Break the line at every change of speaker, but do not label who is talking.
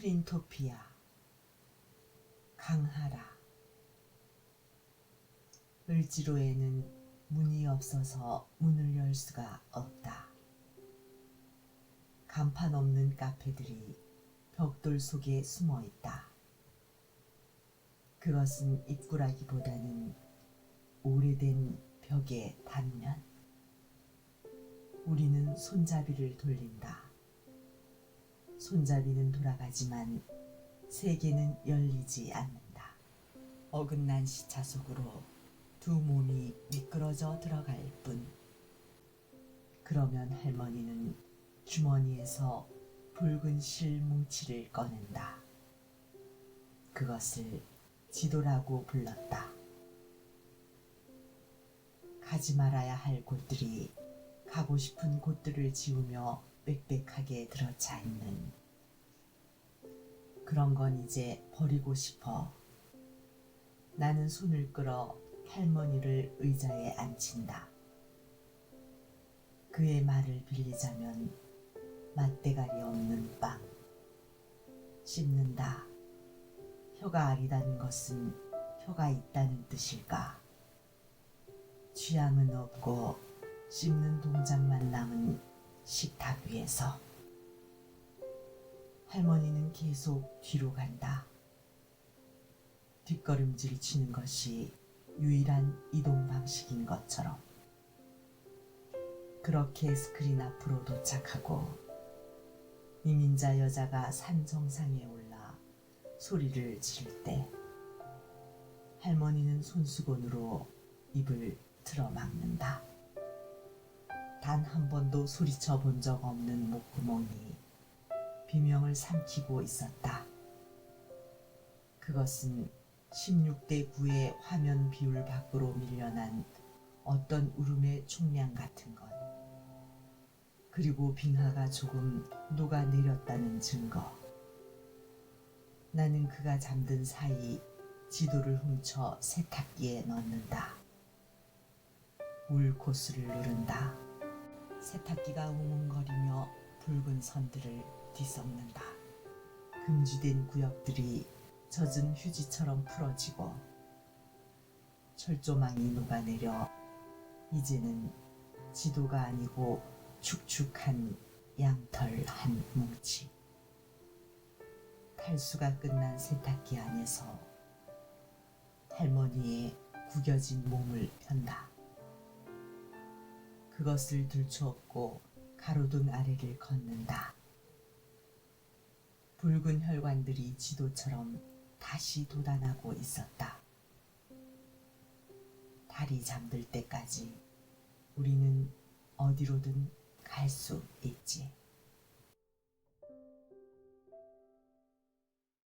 스크린토피아 강하라 을지로에는 문이 없어서 문을 열 수가 없다. 간판 없는 카페들이 벽돌 속에 숨어 있다. 그것은 입구라기보다는 오래된 벽의 단면. 우리는 손잡이를 돌린다. 손잡이는 돌아가지만 세계는 열리지 않는다. 어긋난 시차 속으로 두 몸이 미끄러져 들어갈 뿐. 그러면 할머니는 주머니에서 붉은 실 뭉치를 꺼낸다. 그것을 지도라고 불렀다. 가지 말아야 할 곳들이 가고 싶은 곳들을 지우며 빽빽하게 들어차 있는 그런 건 이제 버리고 싶어. 나는 손을 끌어 할머니를 의자에 앉힌다. 그의 말을 빌리자면 맛대가리 없는 빵. 씹는다. 혀가 아리다는 것은 혀가 있다는 뜻일까? 취향은 없고 씹는 동작만 남은 식탁 위에서 할머니는 계속 뒤로 간다. 뒷걸음질 치는 것이 유일한 이동 방식인 것처럼. 그렇게 스크린 앞으로 도착하고 이민자 여자가 산 정상에 올라 소리를 지를 때 할머니는 손수건으로 입을 틀어막는다. 단 한 번도 소리쳐 본 적 없는 목구멍이 비명을 삼키고 있었다. 그것은 16대 9의 화면 비율 밖으로 밀려난 어떤 울음의 총량 같은 것. 그리고 빙하가 조금 녹아내렸다는 증거. 나는 그가 잠든 사이 지도를 훔쳐 세탁기에 넣는다. 울 코스를 누른다. 세탁기가 웅웅거리며 붉은 선들을 뒤섞는다. 금지된 구역들이 젖은 휴지처럼 풀어지고 철조망이 녹아내려 이제는 지도가 아니고 축축한 양털 한 뭉치. 탈수가 끝난 세탁기 안에서 할머니의 구겨진 몸을 편다. 그것을 들추었고 가로등 아래를 걷는다. 붉은 혈관들이 지도처럼 다시 돋아나고 있었다. 달이 잠들 때까지 우리는 어디로든 갈 수 있지.